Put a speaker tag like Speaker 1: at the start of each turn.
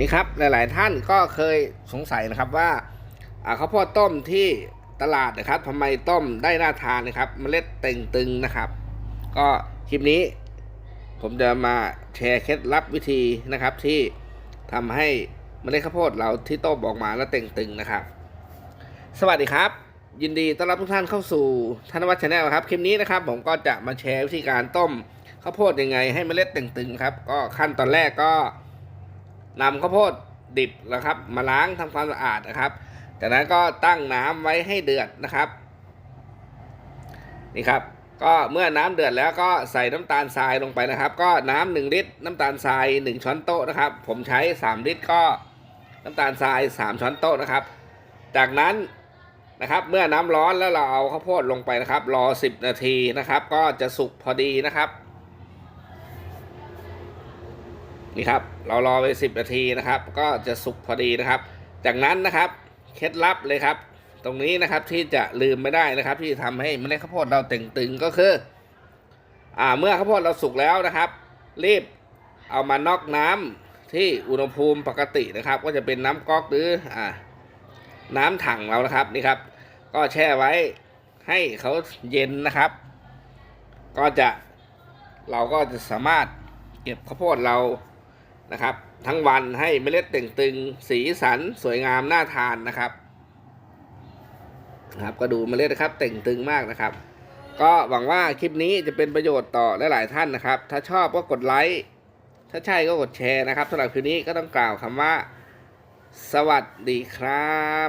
Speaker 1: นี่ครับหลาย ๆ ท่านก็เคยสงสัยนะครับว่าข้าวโพดต้มที่ตลาดนะครับทำไมต้มได้น่าทานนะครับเมล็ดเต่งตึงนะครับ ก็คลิปนี้ ผมจะมาแชร์เคล็ดลับวิธีนะครับ ที่ทำให้เมล็ดข้าวโพดเราที่ต้มออกมาแล้วเต่งตึงนะครับ สวัสดีครับ ยินดีต้อนรับทุกท่านเข้าสู่ธนวัฒน์ชาแนลครับคลิปนี้นะครับ ผมก็จะมาแชร์วิธีการต้มข้าวโพดยังไง ให้เมล็ดเต่งตึงครับก็ขั้นตอนแรกก็ นำข้าวโพดดิบนะครับ มาล้างทำความสะอาดนะครับ จากนั้นก็ตั้งน้ำไว้ให้เดือดนะครับ นี่ครับ ก็เมื่อน้ำเดือดแล้วก็ใส่น้ำตาลทรายลงไปนะครับ ก็น้ำหนึ่งลิตร น้ำตาลทรายหนึ่งช้อนโต๊ะนะครับ ผมใช้สามลิตรก็น้ำตาลทรายสามช้อนโต๊ะนะครับ จากนั้นนะครับ เมื่อน้ำร้อนแล้วเราเอาข้าวโพดลงไปนะครับ รอสิบนาทีนะครับ ก็จะสุกพอดีนะครับ นี่ครับ เรารอไปสิบนาทีนะครับ ก็จะสุกพอดีนะครับ จากนั้นนะครับเคล็ดลับเลยครับ ตรงนี้นะครับที่จะลืมไม่ได้นะครับ ที่ทำให้เมล็ดข้าวโพดเราเต่งตึงก็คือ อ่าเมื่อข้าวโพดเราสุกแล้วนะครับ รีบเอามานอกน้ำที่อุณหภูมิปกตินะครับ ก็จะเป็นน้ำก๊อกหรืออ่าน้ำถังเรานะครับนี่ครับ ก็แช่ไว้ให้เขาเย็นนะครับ ก็จะเราก็จะสามารถเก็บข้าวโพดเรา นะครับ ทั้งวันให้เมล็ดเต่งตึง สีสันสวยงามน่าทานนะครับนะครับ ก็ดูเมล็ดนะครับเต่งตึงมากนะครับ ก็หวังว่าคลิปนี้จะเป็นประโยชน์ต่อหลายๆท่านนะครับ ถ้าชอบก็กดไลค์ถ้าใช่ก็กดแชร์นะครับสำหรับคลิปนี้ก็ต้องกล่าวคำว่า สวัสดีครับ